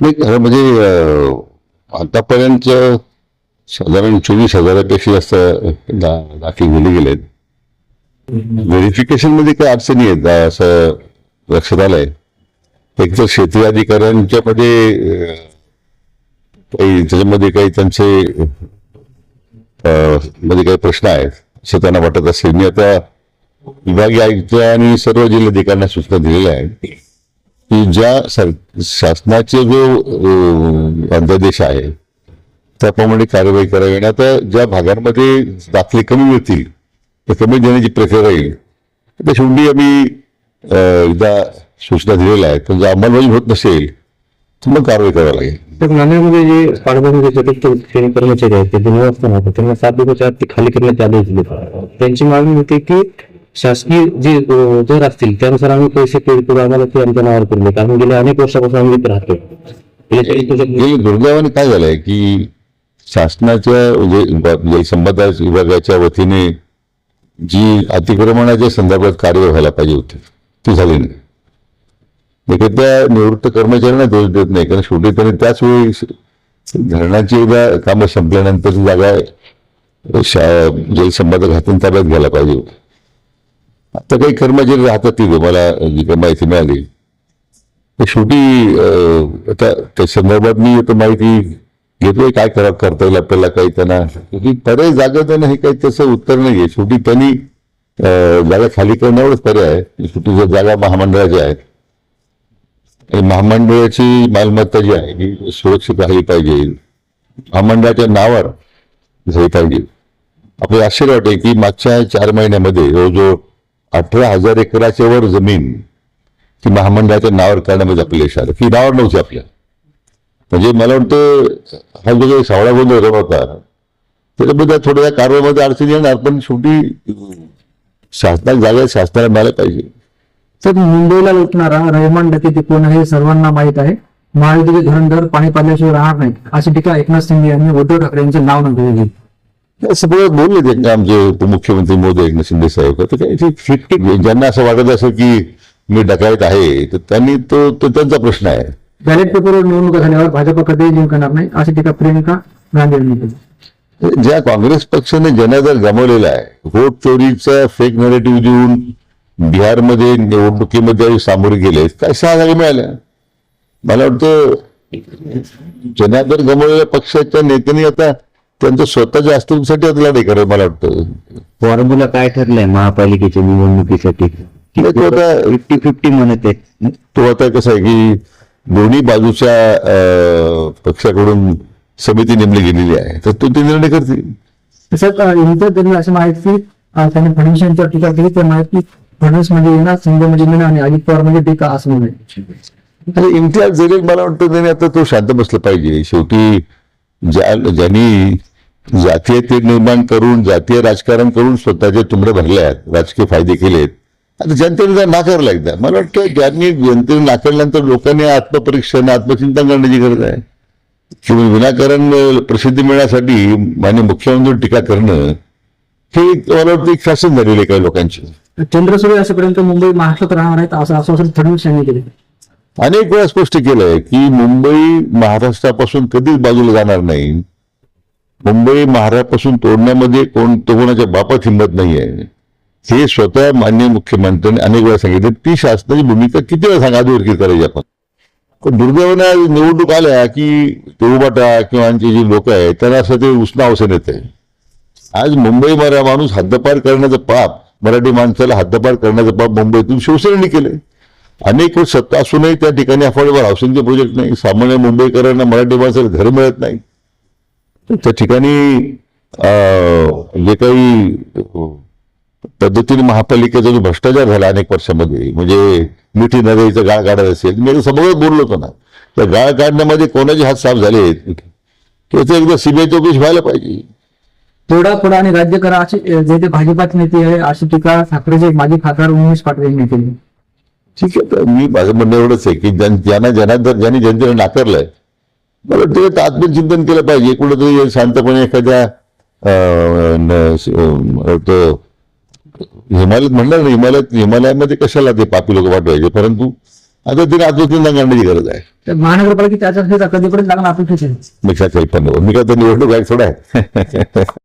नाही खरं म्हणजे आतापर्यंत साधारण चोवीस हजारापेक्षा जास्त दा- दाखल गेले गेलेत. व्हेरिफिकेशनमध्ये काही अडचणी आहेत असं लक्षात आलंय. एक तर शेती अधिकाऱ्यांच्या मध्ये काही त्याच्यामध्ये काही त्यांचे मध्ये काही प्रश्न आहेत असं त्यांना वाटत असेल. मी आता विभागीय आयुक्त आणि सर्व जिल्हाधिकाऱ्यांना सूचना दिलेल्या आहेत. की ज्या सर शासनाचे जो अध्यादेश आहे त्याप्रमाणे कारवाई करावी. आणि आता ज्या भागांमध्ये दाखले कमी मिळतील ते कमी देण्याची प्रक्रिया राहील त्या शेवटी आम्ही एकदा सूचना दिलेल्या आहेत पण जर अंमलबजावणी होत नसेल तर मग कारवाई करावी लागेल. तर नांदेडमध्ये जे पाडबंदीचे चतुर्थ श्रेणी कर्मचारी आहेत ते निवासस्थान होते त्यांना सात दिवसाच्या आत ते खाली करण्याचे आदेश दिले त्यांची मागणी होती की शासकीय जे दर असतील त्यानुसार आम्ही पैसे पे करू आम्हाला ते आमच्या नावावर द्या कारण गेल्या अनेक वर्षापासून आम्ही राहतो दुर्दैवाने काय झालंय की शासनाच्या जे जलसंपदा विभागाच्या वतीने जी अतिक्रमणाच्या संदर्भात कार्य व्हायला पाहिजे होती ती झाली नाही. त्या निवृत्त कर्मचाऱ्यांना दोष देत नाही कारण शेवटी त्यांनी त्याच वेळी धरणाची एकदा कामं संपल्यानंतर जागा शा- जलसंपदा खात्याने ताब्यात घ्यायला पाहिजे होती. आता काही कर्मचारी राहतात तिथे मला जी काही माहिती मिळाली. तर शेवटी आता त्या संदर्भात मी आता माहिती घेतोय काय करा करता येईल आपल्याला काही त्यांना. पर्याय जागा त्यांना हे काही त्याचं उत्तर नाहीये शेवटी त्यांनी जागा खाली करण्यावरच पर्याय शेवटी जर जागा महामंडळाच्या आहेत महामंडळाची मालमत्ता जी आहे ही सुरक्षित राहिली पाहिजे. महामंडळाच्या नावावर झाली पाहिजे. आपल्याला आश्चर्य वाटेल की मागच्या चार महिन्यामध्ये जवळजवळ अठरा हजार एकराच्या वर जमीन ती महामंडळाच्या नावावर करण्यामध्ये आपलं यश आलं. की नावावर नव्हती आपल्या. म्हणजे मला वाटतं हा जो काही सावळा गोंधळ झाला होता त्याच्याबद्दल थोड्या कारवाईमध्ये अडचणी येणार पण शेवटी शासनाला जागा शासनाला मिळायला पाहिजे. तर मुंबईला लुटणारा रहमान डकेती कोण हे सर्वांना माहीत आहे. महायुतीचे धुरंधर पाणी पाडल्याशिवाय राहणार नाही अशी टीका एकनाथ शिंदे यांनी उद्धव ठाकरे यांचे नाव नोंदवले सगळं बोलले ते. आमचे उपमुख्यमंत्री मोदी एकनाथ शिंदे साहेब तर काही ज्यांना असं वाटत असेल की मी डकायत आहे तर त्यांनी तो तो त्यांचा प्रश्न आहे. बॅलेट पेपरवर निवडणुका झाल्यावर भाजप कधीही जिंकणार नाही अशी टीका प्रियंका गांधी यांनी केली. ज्या काँग्रेस पक्षाने जनादर गमावलेला आहे व्होट चोरीचा फेक नरेटिव्ह देऊन बिहारमध्ये निवडणुकीमध्ये सामोरे गेले काय सहा जागा मिळाल्या? मला वाटतं जनादर गमावलेल्या पक्षाच्या नेत्यांनी आता त्यांच्या स्वतःच्या अस्तित्वासाठी आता लढाई करावं मला वाटतं. फॉर्म्युला काय ठरलंय महापालिकेच्या निवडणुकीसाठी? नाही, तो आता फिफ्टी फिफ्टी म्हणत आहे तो आता कसं आहे की दोन्ही बाजूच्या अं, पक्षाकडून समिती नेमली गेलेली आहे. तर तो ते निर्णय करतील. तसंच इतर त्यांनी अशी माहिती अं, त्यांनी फडणवीस यांच्यावर टीका केली त्या माहिती फडणवीस म्हणजे येणार शिंदे म्हणजे मीना आणि अजित पवार म्हणजे टीका असं म्हणजे आणि इम्तियाज जलील मला वाटतं त्याने आता तो शांत बसला पाहिजे. शेवटी ज्या ज्यांनी जातीय ते निर्माण करून जातीय राजकारण करून स्वतःचे तुंबडे भरले आहेत राजकीय फायदे केलेत आता जनतेने जर नाकारला एकदा. मला वाटतं ज्यांनी जनतेने नाकारल्यानंतर लोकांनी आत्मपरीक्षण आत्मचिंतन करण्याची गरज आहे. किंवा विनाकारण प्रसिद्धी मिळण्यासाठी माननीय मुख्यमंत्री टीका करणं हे मला वाटतं एक फॅशन झालेली आहे काही लोकांची. चंद्रसूर्य असेपर्यंत मुंबई महाराष्ट्रात राहणार आहेत असं आश्वासन फडणवीस यांनी केले अनेक वेळा स्पष्ट केलंय की मुंबई महाराष्ट्रापासून कधीच बाजूला जाणार नाही. मुंबई महाराष्ट्रापासून तोडण्यामध्ये कोण तोडण्याच्या बापात हिंमत नाहीये. हे स्वतः मान्य मुख्यमंत्र्यांनी अनेक वेळा सांगितलं. ती शासनाची भूमिका किती वेळा सांगा अधोरेखित करायची आपण? पण दुर्दैवाने आज निवडणूक आल्या की तेवबाटा किंवा आणखी जी लोक आहेत त्यांना असं ते उष्ण अवसर येते आज मुंबई मरा माणूस हद्दपार करण्याचं पाप मराठी माणसाला हद्दपार करण्याचं पाप मुंबईतून शिवसेनेने केले अनेक सत्ता असूनही त्या ठिकाणी अफोर्डेबल हाऊसिंगचे प्रोजेक्ट नाही. सामान्य मुंबईकरांना मराठी माणसाला घर मिळत नाही. त्या ठिकाणी जे काही पद्धतीने महापालिकेचा जो भ्रष्टाचार झाला अनेक वर्षामध्ये म्हणजे मिठी नदीचं गाळ काढत असेल मी समोर बोललो होतो ना. त्या गाळ काढण्यामध्ये कोणाचे हात साफ झाले? त्याचं एकदा सीबीआय चौकशी व्हायला पाहिजे. थोडा थोडा आणि राज्य करा अशी जे ते भाजपात नेते आहे अशी टीका ठाकरेचे माजी खासदार उमेश पाटील यांनी केली. ठीक आहे तर मी माझं म्हणणं एवढंच आहे की ज्यां- ज्यांना जनार्दन ज्यांनी जनतेने नाकारलंय मला वाटतं ते आत्मचिंतन केलं पाहिजे. कुठेतरी शांतपणे एखाद्या न- वाटतं हिमालयात म्हणणार नाही हिमालयात हिमालयामध्ये कशाला ते पापी लोक वाटवायचे? परंतु आता तिने आत्मचिंतन करण्याची गरज आहे. तर महानगरपालिकेच्या आचारसंहिता कधीपर्यंत लागणार अपेक्षित मी काय कल्पना. मी काय तर निवडणूक आहे थोडा आहे